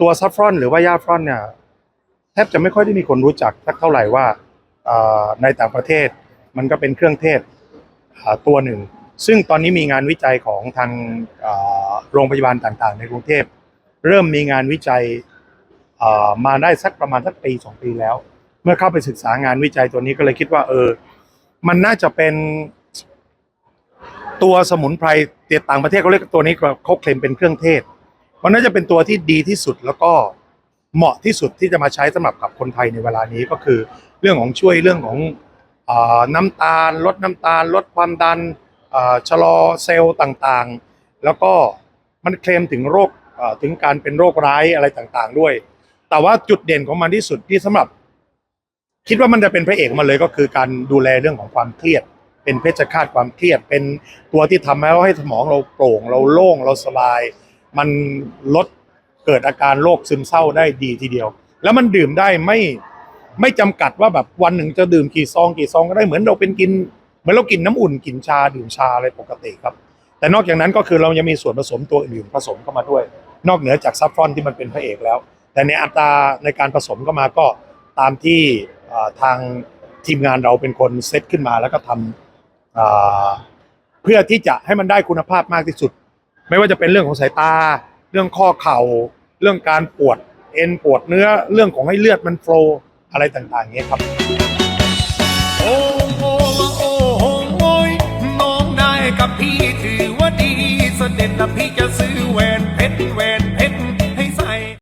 ตัวซัฟฟรอนหรือว่ายาฟรอนเนี่ยแทบจะไม่ค่อยได้มีคนรู้จักสักเท่าไหร่ว่าในต่างประเทศมันก็เป็นเครื่องเทศตัวหนึ่ง ซึ่งตอนนี้มีงานวิจัยของทางโรงพยาบาลต่างๆ ในกรุงเทพ เริ่มมีงานวิจัยมาได้สักประมาณสักปีสองปีแล้ว เมื่อเข้าไปศึกษางานวิจัยตัวนี้ก็เลยคิดว่า เออ มันน่าจะเป็นตัวสมุนไพรเตียต่างประเทศเขาเรียกตัวนี้เขาเคลมเป็นเครื่องเทศ มันน่าจะเป็นตัวที่ดีที่สุดแล้วก็เหมาะที่สุดที่จะมาใช้สำหรับกับคนไทยในเวลานี้ก็คือ เรื่องของช่วยเรื่องของอน้ำตาล ลดน้ำตาล ลดความดันชะลอเซลล์ต่างๆ แล้วก็มันเคลมถึงโรคถึงการเป็นโรคร้ายอะไรต่างๆ ด้วย แต่ว่าจุดเด่นของมันที่สุดที่สำหรับ คิดว่ามันจะเป็นพระเอกมาเลยก็คือการดูแลเรื่องของความเครียด เป็นเพชฌฆาตความเครียด เป็นตัวที่ทำให้เราให้สมองเราโปร่ง เราโล่งเราสบาย มันลดเกิดอาการโรคซึมเศร้าได้ดีทีเดียว แล้วมันดื่มได้ไม่ไม่จำกัดว่าแบบวันหนึ่งจะดื่มกี่ซองกี่ซองก็ได้เหมือนเราเป็นกินเหมือนเรากินน้ำอุ่นกินชาดื่มชาอะไรปกติครับ แต่นอกจากนั้นก็คือเรายังมีส่วนผสมตัวอื่นผสมเข้ามาด้วย นอกเหนือจากซัฟฟรอนที่มันเป็นพระเอกแล้ว แต่ในอัตราในการผสมเข้ามาก็ตามที่ทางทีมงานเราเป็นคนเซตขึ้นมาแล้วก็ทำเพื่อที่จะให้มันได้คุณภาพมากที่สุด ไม่ว่าจะเป็นเรื่องของสายตา เรื่องข้อเข่า เรื่องการปวดเอ็นปวดเนื้อเรื่องของให้เลือดมันโฟลอะไรต่างๆเงี้ยครับโอ้โอ้โอ้โหโอ้ยน้องได้กับพี่ถือว่าดีสเสด็จนะพี่จะซื้อแหวนเพชรแหวน